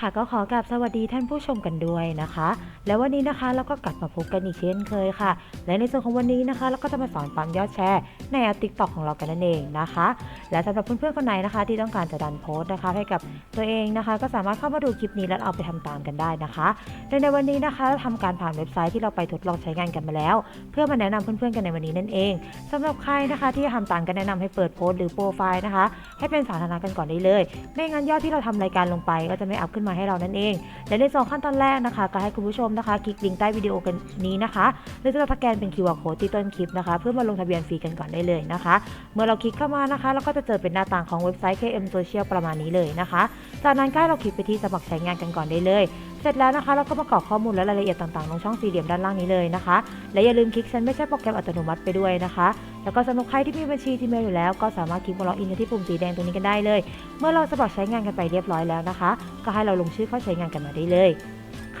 ค่ะก็ขอกราบสวัสดีท่านผู้ชมกันด้วยนะคะ แล้ววันนี้นะคะเราก็กลับมาพบกันอีกเช่นเคยค่ะ และในส่วนของวันนี้นะคะ เราก็จะมาสอนปั๊มยอดแชร์ในแอปติ๊กต็อกของเรากันนั่นเองนะคะ และสำหรับเพื่อนๆคนไหนนะคะ ที่ต้องการจะดันโพสต์นะคะ ให้กับตัวเองนะคะ ก็สามารถเข้ามาดูคลิปนี้แล้วเอาไปทำตามกันได้นะคะโดยในวันนี้นะคะเราทำการผ่านเว็บไซต์ที่เราไปทดลองใช้งานกันมาแล้ว เพื่อมาแนะนำเพื่อนๆกันในวันนี้นั่นเองสำหรับใครนะคะที่จะทำตามกันแนะนำให้เปิดโพสต์หรือโปรไฟล์นะคะ ให้เป็นสาธารณะกันก่อนได้เลย ไม่งั้นยอดที่เราทำรายการลงไปก็จะไม่อัพขึ้นมาให้เรานั่นเอง และในส่วนขั้นตอนแรกนะคะ ก็ให้คุณผู้ชมนะคะ คลิกลิงก์ใต้วิดีโอกันนี้นะคะหรือจะสแกนเป็น QR code ที่ต้นคลิปนะคะ เพื่อมาลงทะเบียนฟรีกันก่อนได้เลยนะคะ เมื่อเราคลิกเข้ามานะคะเราก็จะเจอเป็นหน้าต่างของเว็บไซต์ KM Social ประมาณนี้เลยนะคะ จากนั้นก็ให้เราคลิกไปที่สมัครใช้งานกันก่อนได้เลย เสร็จแล้วนะคะเราก็มากรอกข้อมูลและรายละเอียดต่างๆ ลงช่องสี่เหลี่ยมด้านล่างนี้เลยนะคะ และอย่าลืมคลิกฉันไม่ใช่โปรแกรมอัตโนมัติไปด้วยนะคะ แล้วก็สำหรับใครที่มีบัญชี Gmail อยู่แล้วก็สามารถคลิกบนล็อกอินกันที่ปุ่มสีแดงตรงนี้กันได้เลย เมื่อเราสมัครใช้งานกันไปเรียบร้อยแล้วนะคะ ก็ให้เราลงชื่อเข้าใช้งานกันมาได้เลย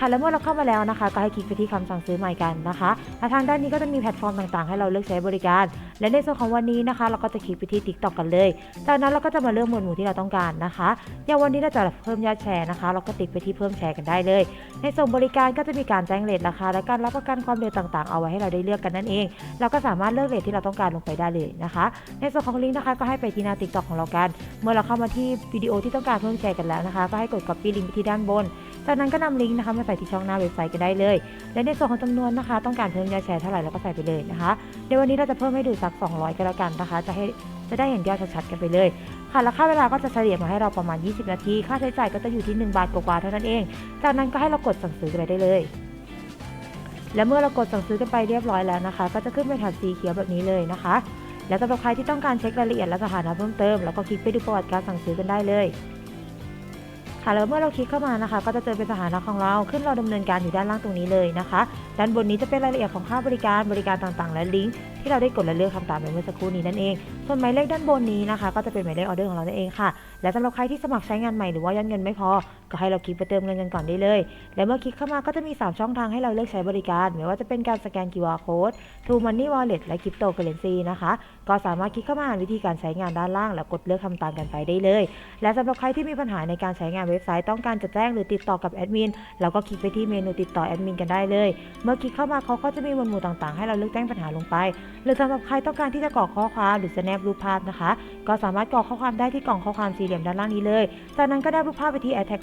ค่ะแล้วเมื่อเราเข้ามาแล้วนะคะ ก็ให้คลิกไปที่คำสั่งซื้อใหม่กันนะคะและทางด้านนี้ก็จะมีแพลตฟอร์มต่างๆ ให้เราเลือกใช้บริการ และในส่วนของวันนี้นะคะ เราก็จะคลิกไปที่ TikTok กันเลย จากนั้นเราก็จะมาเลือกหมวดหมู่ที่เราต้องการนะคะอย่างวันนี้เราจะเพิ่มยอดแชร์นะคะ เราก็ติดไปที่เพิ่มแชร์กันได้เลย ในส่วนบริการก็จะมีการแจ้งเรทราคาและการรับประกันความเร็วต่างๆ เอาไว้ให้เราได้เลือกกันนั่นเอง เราก็สามารถเลือกเรทที่เราต้องการลงไปได้เลยนะคะ ในส่วนของลิงก์นะคะก็ให้ไปที่หน้า TikTok ของเรากัน เมื่อเราเข้ามาที่วิดีโอที่ต้องการเพิ่มแชร์กันแล้วนะคะ ก็ให้กด copy ลิงก์ไปที่ด้านบน จากนั้นก็นำลิงก์นะคะมาใส่ที่ช่องหน้าเว็บไซต์กันได้เลย และในส่วนของจำนวนนะคะ ต้องการเพิ่มยอดแชร์เท่าไหร่เราก็ใส่ไปเลยนะคะเดี๋ยววันนี้เราจะเพิ่มให้ดูสัก 200 ก็แล้วกันนะคะ จะให้จะได้เห็นยอดชัดๆกันไปเลย ค่ะแล้วค่าเวลาก็จะเฉลี่ยมาให้เราประมาณ 20 นาที ค่าใช้จ่ายก็จะอยู่ที่ 1 บาทกว่าๆเท่านั้นเอง จากนั้นก็ให้เรากดสั่งซื้อกันไปได้เลยและเมื่อเรากดสั่งซื้อกันไปเรียบร้อยแล้วนะคะ ก็จะขึ้นเป็นแถบสีเขียวแบบนี้เลยนะคะ และสำหรับใครที่ต้องการเช็ครายละเอียดและสถานะเพิ่มเติม แล้วก็คลิกไปดูประวัติการสั่งซื้อกันได้เลย ค่ะแล้วเมื่อเราคลิกเข้ามานะคะ ก็จะเจอเป็นสถานะของเราขึ้นเราดำเนินการอยู่ด้านล่างตรงนี้เลยนะคะด้านบนนี้จะเป็นรายละเอียดของค่าบริการบริการต่างๆ และลิงก์ที่เราได้กดและเลือกคำตามไปเมื่อสักครู่นี้นั่นเอง ส่วนหมายเลขด้านบนนี้นะคะ ก็จะเป็นหมายเลขออเดอร์ของเรานั่นเองค่ะ และสำหรับใครที่สมัครใช้งานใหม่หรือว่ายอดเงินไม่พอ ก็ให้เราคลิกไปเติมเงินกันก่อนได้เลย และเมื่อคลิกเข้ามาก็จะมี 3 ช่องทางให้เราเลือกใช้บริการ ไม่ว่าจะเป็นการสแกน QR code True Money Wallet และ Cryptocurrency นะคะ ก็สามารถคลิกเข้ามาอ่านวิธีการใช้งานด้านล่าง แล้วกดเลือกทำตามกันไปได้เลย และสำหรับใครที่มีปัญหาในการใช้งานเว็บไซต์ต้องการจะแจ้งหรือติดต่อกับแอดมินเราก็คลิกไปที่เมนูติดต่อแอดมินกันได้เลย เมื่อคลิกเข้ามาเขาก็จะมีหมวดหมู่ต่างๆ ให้เราเลือกแจ้งปัญหาลงไป หรือสำหรับใครต้องการที่จะกรอกข้อความหรือจะแนบรูปภาพนะคะ ก็สามารถกรอกข้อความได้ที่กล่องข้อความสี่เหลี่ยมด้านล่างนี้เลย จากนั้นก็ได้รูปภาพไปที่ a d Tag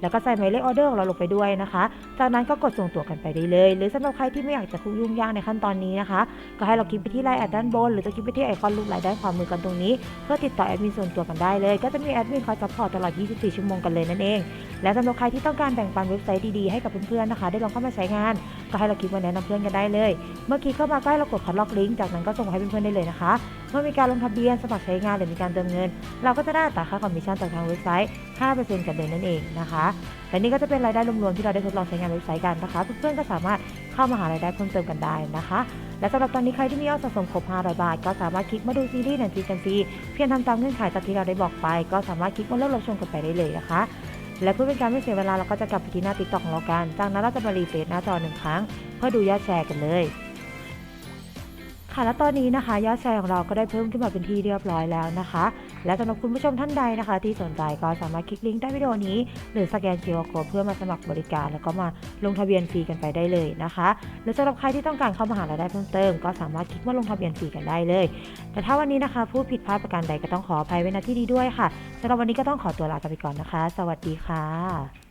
แล้วก็ใส่หมายเลขออเดอร์ของเราลงไปด้วยนะคะ จากนั้นก็กดส่งตัวกันไปได้เลย หรือสำหรับใครที่ไม่อยากจะยุ่งยากในขั้นตอนนี้นะคะ ก็ให้เราคลิกไปที่ไลน์แอดด้านบน หรือจะคลิกไปที่ไอคอนรูปไลน์ด้านขวามือกันตรงนี้ เพื่อติดต่อแอดมินส่วนตัวกันได้เลย ก็จะมีแอดมินคอยซัพพอร์ตตลอด 24 ชั่วโมงกันเลยนั่นเอง และสำหรับใครที่ต้องการแบ่งปันเว็บไซต์ดีๆให้กับเพื่อนๆนะคะ ได้ลองเข้ามาใช้งาน ก็ให้เราคลิกมาแนะนำเพื่อนกันได้เลย เมื่อคลิกเข้ามาก็ให้เรากดคัดลอกลิงก์จากนั้นก็ส่งให้เพื่อนๆได้เลยนะคะ เมื่อมีการลงทะเบียนสมัครใช้งานหรือมีการเติมเงิน เราก็จะได้อัตราค่าคอมมิชชั่นจากทางเว็บไซต์ 5%กันเลยนั่นเองนะคะและนี่ก็จะเป็นรายได้รวมๆที่เราได้ทดลองใช้งานเว็บไซต์กันนะคะ เพื่อนๆก็สามารถเข้ามาหารายได้เพิ่มเติมกันได้นะคะ และสำหรับตอนนี้ใครที่มียอดสะสมครบ500บาท ก็สามารถคลิกมาดูซีรีส์หนังจีกันฟรีเพียงทำตามเงื่อนไขตามที่เราได้บอกไป ก็สามารถคลิกมาเลือกรับชมกันไปได้เลยนะคะ และเพื่อเป็นการไม่เสียเวลาเราก็จะกลับไปที่หน้าติ๊กต็อกของเรากันจากนั้นเราจะมารีเฟรชหน้าจอหนึ่งครั้ง เพื่อดูยอดแชร์กันเลยค่ะและตอนนี้นะคะ ยอดแชร์ของเราก็ได้เพิ่มขึ้นมาเป็นที่เรียบร้อยแล้วนะคะ และสำหรับคุณผู้ชมท่านใดนะคะ ที่สนใจก็สามารถคลิกลิงก์ใต้วิดีโอนี้ หรือสแกน QR Code เพื่อมาสมัครบริการ แล้วก็มาลงทะเบียนฟรีกันไปได้เลยนะคะหรือสำหรับใครที่ต้องการเข้ามาหารายได้เพิ่มเติม ก็สามารถคลิกมาลงทะเบียนฟรีกันได้เลย แต่ถ้าวันนี้นะคะผู้ผิดพลาดประการใดก็ต้องขออภัยไว้ณที่นี้ด้วยค่ะสำหรับวันนี้ก็ต้องขอตัวลากันไปก่อนนะคะ สวัสดีค่ะ